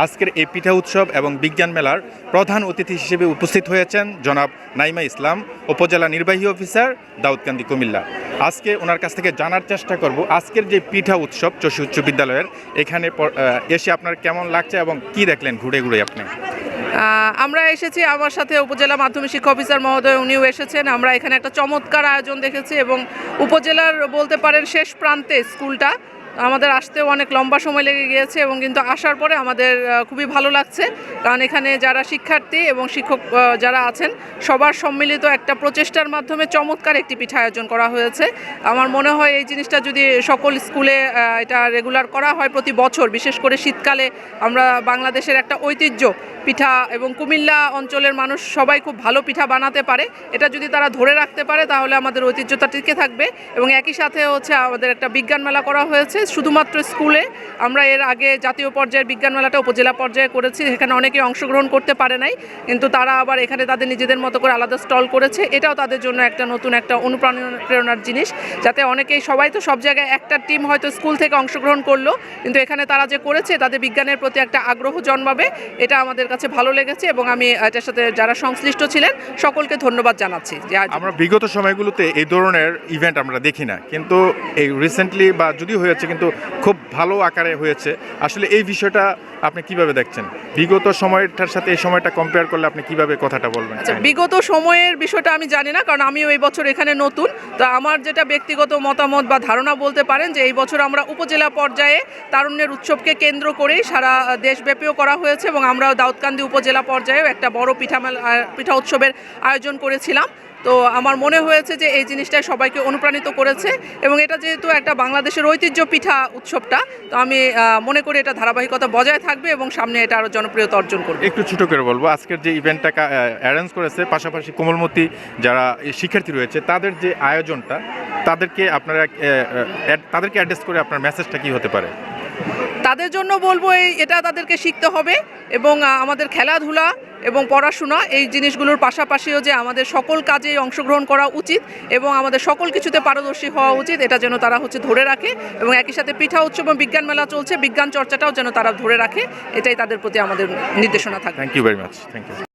আজকের এই পিঠা উৎসব এবং বিজ্ঞান মেলার প্রধান অতিথি হিসেবে উপস্থিত হয়েছেন জনাব নাইমা ইসলাম, উপজেলা নির্বাহী অফিসার দাউদকান্দি কুমিল্লা। আজকে ওনার কাছ থেকে জানার চেষ্টা করব, আজকের যে পিঠা উৎসব চষি উচ্চ বিদ্যালয়ের, এখানে এসে আপনার কেমন লাগছে এবং কি দেখলেন ঘুরে ঘুরে আপনি? আমরা এসেছি আমার সাথে উপজেলা মাধ্যমিক শিক্ষা অফিসার মহোদয়, উনিও এসেছেন। আমরা এখানে একটা চমৎকার আয়োজন দেখেছি এবং উপজেলার বলতে পারেন শেষ প্রান্তে স্কুলটা আমাদের আসতেও অনেক লম্বা সময় লেগে গিয়েছে এবং কিন্তু আসার পরে আমাদের খুবই ভালো লাগছে। কারণ এখানে যারা শিক্ষার্থী এবং শিক্ষক যারা আছেন, সবার সম্মিলিত একটা প্রচেষ্টার মাধ্যমে চমৎকার একটি পিঠা আয়োজন করা হয়েছে। আমার মনে হয় এই জিনিসটা যদি সকল স্কুলে এটা রেগুলার করা হয় প্রতি বছর, বিশেষ করে শীতকালে আমরা বাংলাদেশের একটা ঐতিহ্য, পিঠা এবং কুমিল্লা অঞ্চলের মানুষ সবাই খুব ভালো পিঠা বানাতে পারে। এটা যদি তারা ধরে রাখতে পারে, তাহলে আমাদের ঐতিহ্যটা টিকে থাকবে। এবং একই সাথে হচ্ছে আমাদের একটা বিজ্ঞান মেলা করা হয়েছে। শুধুমাত্র স্কুলে। আমরা এর আগে জাতীয় পর্যায়ের বিজ্ঞান মেলাটা উপজেলা পর্যায়ে করেছি, এখানে অনেকে অংশগ্রহণ করতে পারে নাই, কিন্তু তারা আবার এখানে তাদের নিজেদের মতো করে আলাদা স্টল করেছে। এটাও তাদের জন্য একটা নতুন একটা অনুপ্রেরণার জিনিস, যাতে অনেকেই, সবাই তো সব জায়গায় একটা টিম হয়তো স্কুল থেকে অংশগ্রহণ করল, কিন্তু এখানে তারা যে করেছে, তাদের বিজ্ঞানের প্রতি একটা আগ্রহ জন্মাবে, এটা আমাদের কাছে ভালো লেগেছে এবং আমি এটার সাথে যারা সংশ্লিষ্ট ছিলেন, সকলকে ধন্যবাদ জানাচ্ছি। যে আমরা বিগত সময়গুলোতে এই ধরনের ইভেন্ট আমরা দেখি না, কিন্তু এই রিসেন্টলি বা যদিও হয়েছে কিন্তু খুব ভালো আকারে হয়েছে। আসলে এই বিষয়টা আপনি কীভাবে দেখছেন? বিগত সময়টার সাথে এই সময়টা কম্পেয়ার করলে আপনি কীভাবে কথাটা বলবেন? আচ্ছা বিগত সময়ের বিষয়টা আমি জানি না, কারণ আমিও এই বছর এখানে নতুন। তো আমার যেটা ব্যক্তিগত মতামত বা ধারণা বলতে পারেন যে, এই বছর আমরা উপজেলা পর্যায়ে তারুণ্যের উৎসবকে কেন্দ্র করেই সারা দেশব্যাপীও করা হয়েছে এবং আমরা দাউদকান্দি উপজেলা পর্যায়েও একটা বড় পিঠা মেলা পিঠা উৎসবের আয়োজন করেছিলাম। তো আমার মনে হয়েছে যে এই জিনিসটাই সবাইকে অনুপ্রাণিত করেছে এবং এটা যেহেতু একটা বাংলাদেশের ঐতিহ্য পিঠা উৎসবটা, তো আমি মনে করি এটা ধারাবাহিকতা বজায় থাকবে এবং সামনে এটা আরও জনপ্রিয়তা অর্জন করবে। একটু ছোট করে বলব, আজকের যে ইভেন্টটা অ্যারেঞ্জ করেছে, পাশাপাশি কোমলমতি যারা শিক্ষার্থী রয়েছে, তাদের যে আয়োজনটা, তাদেরকে আপনারা তাদেরকে অ্যাড্রেস করে আপনার মেসেজটা কি হতে পারে? তাদের জন্য বলব এই, এটা তাদেরকে শিখতে হবে এবং আমাদের খেলাধুলা এবং পড়াশোনা এই জিনিসগুলোর পাশাপাশিও যে আমাদের সকল কাজে অংশগ্রহণ করা উচিত এবং আমাদের সকল কিছুতে পারদর্শী হওয়া উচিত, এটা যেন তারা হচ্ছে ধরে রাখে এবং একই সাথে পিঠা উৎসব এবং বিজ্ঞান মেলা চলছে, বিজ্ঞান চর্চাটাও যেন তারা ধরে রাখে, এটাই তাদের প্রতি আমাদের নির্দেশনা থাকে thank you very much thank you